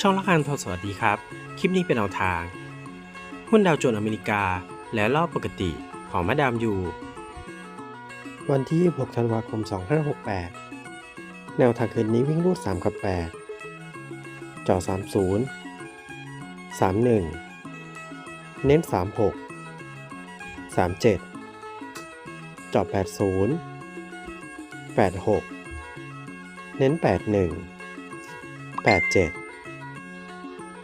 ช่องละกันทรสวัสดีครับ คลิปนี้เป็นเอาทาง หุ้นดาวโจนส์อเมริกา และรอบปกติของมาดามยู วันที่ 6 ธันวาคม 2568 แนวทางคืนนี้วิ่งรูด 3 กับ 8 จ่อ 30 31 เน้น 36 37 จ่อ 80 86 เน้น 81 87